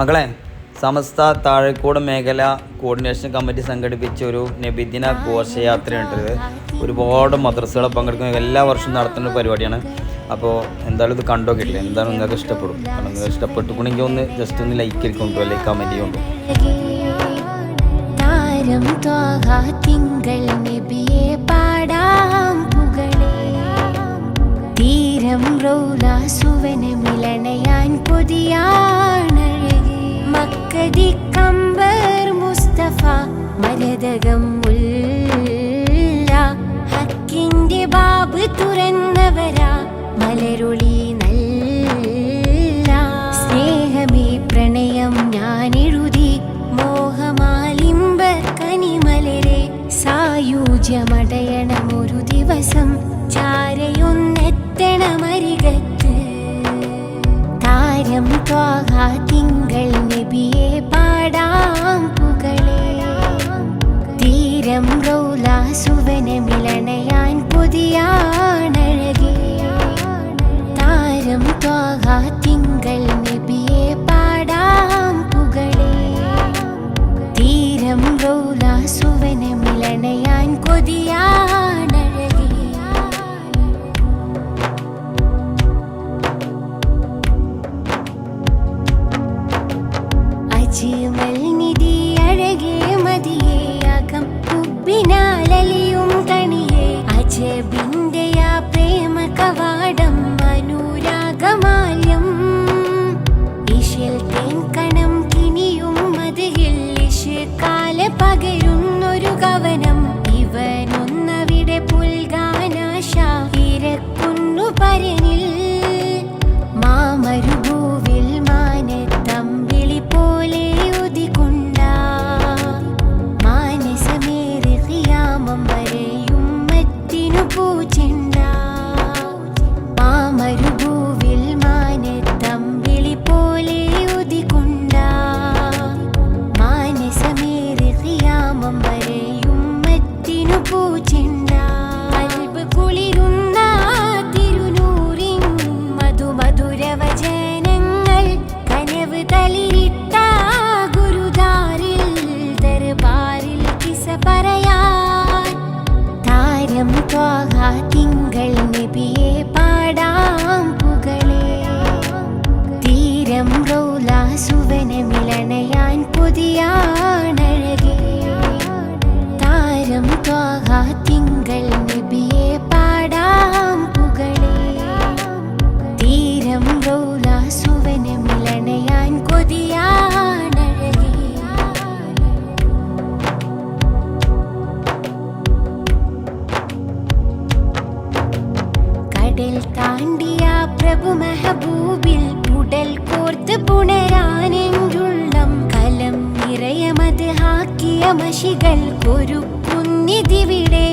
മക്കളെ സമസ്ത താഴെക്കോട് മേഖല coordination committee സംഘടിപ്പിച്ച ഒരു നബിദിന ഘോഷയാത്രയുണ്ട് ഒരുപാട് മദ്രസകൾ പങ്കെടുക്കുന്ന എല്ലാ വർഷവും നടത്തുന്ന ഒരു പരിപാടിയാണ്. അപ്പോൾ എന്തായാലും ഇത് കണ്ടോ കിട്ടില്ല എന്താണ് നിങ്ങൾക്ക് ഇഷ്ടപ്പെടും. കാരണം നിങ്ങൾക്ക് ഇഷ്ടപ്പെട്ടുകൊണ്ടെങ്കിൽ ഒന്ന് ജസ്റ്റ് ഒന്ന് ലൈക്ക് ഇരിക്കുന്നുണ്ടോ അല്ലെങ്കിൽ കമന്റ് ചെയ്യുന്നു താരം റൗല സുവന മിലണയാൻ ഉല്ല ഹക്കിന്റെ ബാബ് തുറന്നവരാ. മലരുളി നല്ല സ്നേഹമേ പ്രണയം ഞാൻ എഴുതി മോഹമാലിമ്പ കനിമലരെ സായൂജ്യമടയണം ഒരു ദിവസം. ചാരയൊന്നെത്തണമരികത്ത്. താരം ത്വാഹ തിങ്കൾ അജിമൽ നിധി അഴകേ മതിയേ അകം ഉപ്പിനാലലിയും തീരം റൗല സുവന മിലണയാൻ പുതിയാണഴകേ താരം ത്വാഹ തിങ്കൾ നബിയെ പാടാം പുകളേ തീരം റൗല സുവന മിലണയാൻ കൊതിയാണഴകേ കടൽ താണ്ടിയ പ്രഭു മെഹബൂബിൽ ഉടൽ മഷികൾ കൊരുക്കുന്നിതിവിടെ.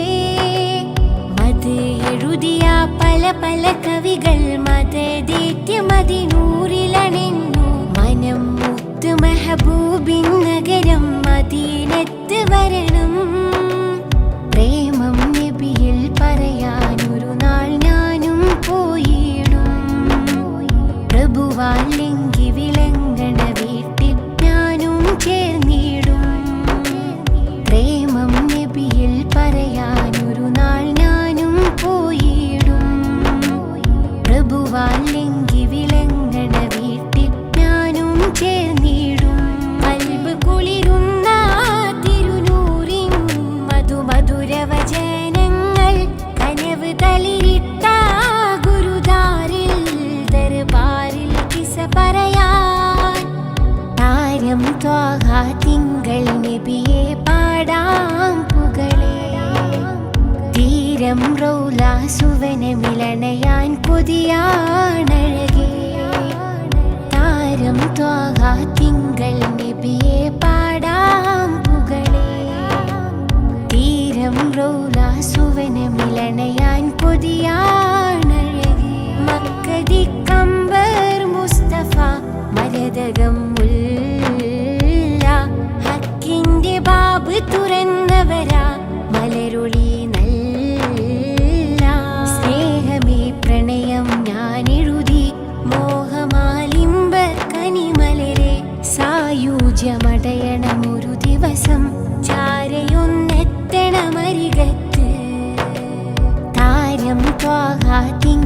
മത് എഴുതിയ പല പല കവികൾ മതദേത്യമതിനൂറിലണിഞ്ഞു മനം മുത്ത് മെഹബൂബിൻ നഗരം മദീനത്ത് വരണം. ത്വാഹ തിങ്കൾ നബിയെ പാടാം പുകളേ. തീരം റൗല സുവന മിലണയാൻ താരം ത്വാഹ തിങ്കൾ നബിയെ പാടാം പുകളേ. തീരം റൗല സുവന മിലണയാൻ കൊതിയാണഴകേ. മക്കതി കമ്പർ മുസ്തഫ മരതകം aquí.